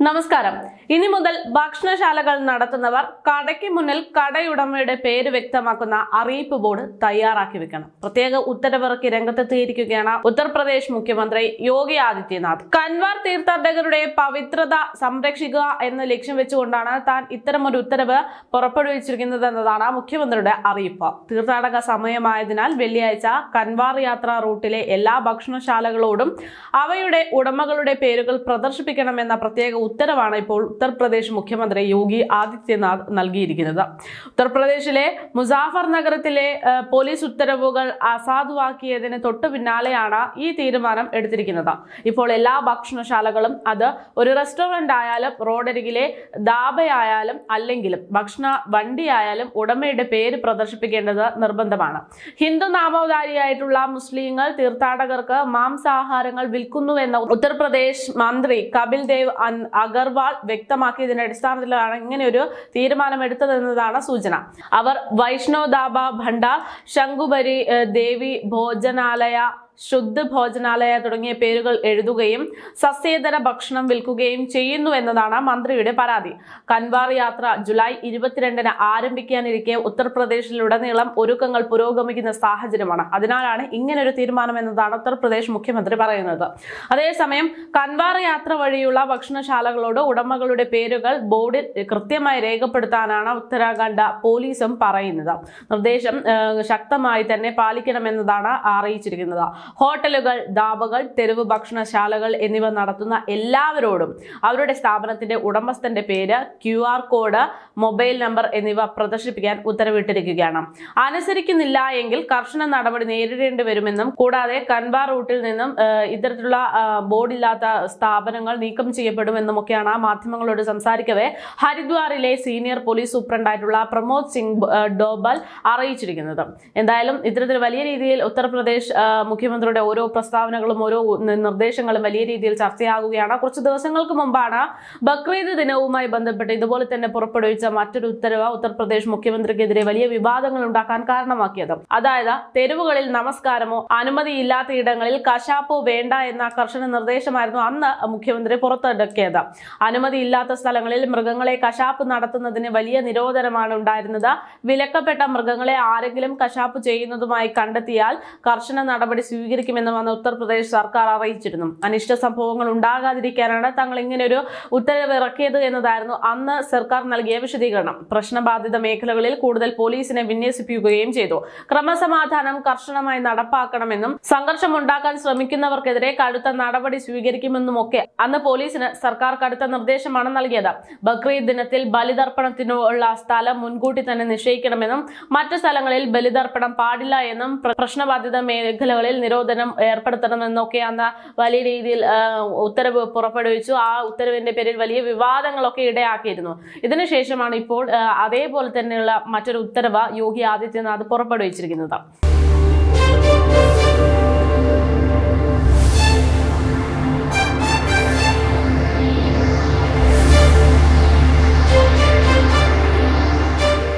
നമസ്കാരം. ഇനി മുതൽ ഭക്ഷണശാലകൾ നടത്തുന്നവർ കടയ്ക്ക് മുന്നിൽ കടയുടമയുടെ പേര് വ്യക്തമാക്കുന്ന അറിയിപ്പ് ബോർഡ് തയ്യാറാക്കി വെക്കണം. പ്രത്യേക ഉത്തരവിറക്കി രംഗത്തെത്തിയിരിക്കുകയാണ് ഉത്തർപ്രദേശ് മുഖ്യമന്ത്രി യോഗി ആദിത്യനാഥ്. കൻവാർ തീർത്ഥാടകരുടെ പവിത്രത സംരക്ഷിക്കുക എന്ന ലക്ഷ്യം വെച്ചുകൊണ്ടാണ് താൻ ഇത്തരമൊരു ഉത്തരവ് പുറപ്പെടുവിച്ചിരിക്കുന്നത് എന്നതാണ് മുഖ്യമന്ത്രിയുടെ അറിയിപ്പ്. തീർത്ഥാടക സമയമായതിനാൽ വെള്ളിയാഴ്ച കൻവാർ യാത്രാ റൂട്ടിലെ എല്ലാ ഭക്ഷണശാലകളോടും അവയുടെ ഉടമകളുടെ പേരുകൾ പ്രദർശിപ്പിക്കണമെന്ന പ്രത്യേക ഉത്തരവാണ് ഇപ്പോൾ ഉത്തർപ്രദേശ് മുഖ്യമന്ത്രി യോഗി ആദിത്യനാഥ് നൽകിയിരിക്കുന്നത്. ഉത്തർപ്രദേശിലെ മുസാഫർ നഗരത്തിലെ പോലീസ് ഉത്തരവുകൾ അസാധുവാക്കിയതിന് തൊട്ടു പിന്നാലെയാണ് ഈ തീരുമാനം എടുത്തിരിക്കുന്നത്. ഇപ്പോൾ എല്ലാ ഭക്ഷണശാലകളും അത് ഒരു റെസ്റ്റോറന്റ് ആയാലും റോഡരികിലെ ദാബയായാലും അല്ലെങ്കിലും ഭക്ഷണ വണ്ടിയായാലും ഉടമയുടെ പേര് പ്രദർശിപ്പിക്കേണ്ടത് നിർബന്ധമാണ്. ഹിന്ദു നാമോദാരിയായിട്ടുള്ള മുസ്ലിങ്ങൾ തീർത്ഥാടകർക്ക് മാംസാഹാരങ്ങൾ വിൽക്കുന്നുവെന്ന ഉത്തർപ്രദേശ് മന്ത്രി കപിൽ ദേവ് അഗർവാൾ വ്യക്തമാക്കിയതിന്റെ അടിസ്ഥാനത്തിലാണ് ഇങ്ങനെ ഒരു തീരുമാനമെടുത്തതെന്നതാണ് സൂചന. അവർ വൈഷ്ണോദാബ ഭണ്ഡ ശംഖുബരി ദേവി ഭോജനാലയ ശുദ്ധ ഭോജനാലയ തുടങ്ങിയ പേരുകൾ എഴുതുകയും സസ്യേതര ഭക്ഷണം വിൽക്കുകയും ചെയ്യുന്നു എന്നതാണ് മന്ത്രിയുടെ പരാതി. കൻവാർ യാത്ര ജൂലൈ ഇരുപത്തിരണ്ടിന് ആരംഭിക്കാനിരിക്കെ ഉത്തർപ്രദേശിലുടനീളം ഒരുക്കങ്ങൾ പുരോഗമിക്കുന്ന സാഹചര്യമാണ്. അതിനാലാണ് ഇങ്ങനൊരു തീരുമാനം എന്നതാണ് ഉത്തർപ്രദേശ് മുഖ്യമന്ത്രി പറയുന്നത്. അതേസമയം കൻവാർ യാത്ര വഴിയുള്ള ഭക്ഷണശാലകളോട് ഉടമകളുടെ പേരുകൾ ബോർഡിൽ കൃത്യമായി രേഖപ്പെടുത്താനാണ് ഉത്തരാഖണ്ഡ് പോലീസും പറയുന്നത്. നിർദ്ദേശം ശക്തമായി തന്നെ പാലിക്കണമെന്നതാണ് അറിയിച്ചിരിക്കുന്നത്. ഹോട്ടലുകൾ ധാബകൾ തെരുവ് ഭക്ഷണശാലകൾ എന്നിവ നടത്തുന്ന എല്ലാവരോടും അവരുടെ സ്ഥാപനത്തിന്റെ ഉടമസ്ഥന്റെ പേര് ക്യു കോഡ് മൊബൈൽ നമ്പർ എന്നിവ പ്രദർശിപ്പിക്കാൻ ഉത്തരവിട്ടിരിക്കുകയാണ്. അനുസരിക്കുന്നില്ല എങ്കിൽ കർശന നടപടി നേരിടേണ്ടി വരുമെന്നും കൂടാതെ കൻവാർ റൂട്ടിൽ നിന്നും ഇത്തരത്തിലുള്ള ബോർഡില്ലാത്ത സ്ഥാപനങ്ങൾ നീക്കം ചെയ്യപ്പെടുമെന്നും ഒക്കെയാണ് മാധ്യമങ്ങളോട് സംസാരിക്കവേ ഹരിദ്വാറിലെ സീനിയർ പോലീസ് സൂപ്രണ്ടായിട്ടുള്ള പ്രമോദ് സിംഗ് ഡോബൽ അറിയിച്ചിരിക്കുന്നത്. എന്തായാലും ഇത്തരത്തിൽ വലിയ രീതിയിൽ ഉത്തർപ്രദേശ് ആ, മുഖ്യമന്ത്രിയുടെ ഓരോ പ്രസ്താവനകളും ഓരോ നിർദ്ദേശങ്ങളും വലിയ രീതിയിൽ ചർച്ചയാകുകയാണ്. കുറച്ച് ദിവസങ്ങൾക്ക് മുമ്പാണ് ബക്രീദ് ദിനവുമായി ബന്ധപ്പെട്ട് ഇതുപോലെ തന്നെ പുറപ്പെടുവിച്ച മറ്റൊരു ഉത്തരവ് ഉത്തർപ്രദേശ് മുഖ്യമന്ത്രിക്കെതിരെ വലിയ വിവാദങ്ങൾ ഉണ്ടാക്കാൻ കാരണമാക്കിയത്. അതായത് തെരുവുകളിൽ നമസ്കാരമോ അനുമതിയില്ലാത്ത ഇടങ്ങളിൽ കശാപ്പോ വേണ്ട എന്ന കർശന നിർദ്ദേശമായിരുന്നു അന്ന് മുഖ്യമന്ത്രി പുറത്തിറക്കിയത്. അനുമതിയില്ലാത്ത സ്ഥലങ്ങളിൽ മൃഗങ്ങളെ കശാപ്പ് നടത്തുന്നതിന് വലിയ നിരോധനമാണ് ഉണ്ടായിരുന്നത്. വിലക്കപ്പെട്ട മൃഗങ്ങളെ ആരെങ്കിലും കശാപ്പ് ചെയ്യുന്നതുമായി കണ്ടെത്തിയാൽ കർശന നടപടി സ്വീകരിക്കുമെന്നും വന്ന ഉത്തർപ്രദേശ് സർക്കാർ അറിയിച്ചിരുന്നു. അനിഷ്ട സംഭവങ്ങൾ ഉണ്ടാകാതിരിക്കാനാണ് തങ്ങൾ ഇങ്ങനെ ഒരു ഉത്തരവ് ഇറക്കിയത് എന്നതായിരുന്നു അന്ന് സർക്കാർ നൽകിയ വിശദീകരണം. പ്രശ്നബാധിത മേഖലകളിൽ കൂടുതൽ പോലീസിനെ വിന്യസിപ്പിക്കുകയും ചെയ്തു. ക്രമസമാധാനം കർശനമായി നടപ്പാക്കണമെന്നും സംഘർഷം ഉണ്ടാക്കാൻ ശ്രമിക്കുന്നവർക്കെതിരെ കടുത്ത നടപടി സ്വീകരിക്കുമെന്നുമൊക്കെ അന്ന് പോലീസിന് സർക്കാർ കടുത്ത നിർദ്ദേശമാണ് നൽകിയത്. ബക്രീദ് ദിനത്തിൽ ബലിതർപ്പണത്തിനുള്ള സ്ഥലം മുൻകൂട്ടി തന്നെ നിശ്ചയിക്കണമെന്നും മറ്റു സ്ഥലങ്ങളിൽ ബലിതർപ്പണം പാടില്ല എന്നും പ്രശ്നബാധിത മേഖലകളിൽ നിരോധനം ഏർപ്പെടുത്തണമെന്നൊക്കെ അന്ന് വലിയ രീതിയിൽ ഉത്തരവ് പുറപ്പെടുവിച്ചു. ആ ഉത്തരവിന്റെ പേരിൽ വലിയ വിവാദങ്ങളൊക്കെ ഇടയാക്കിയിരുന്നു. ഇതിനുശേഷമാണ് ഇപ്പോൾ അതേപോലെ തന്നെയുള്ള മറ്റൊരു ഉത്തരവ് യോഗി ആദിത്യനാഥ് പുറപ്പെടുവിച്ചിരിക്കുന്നത്.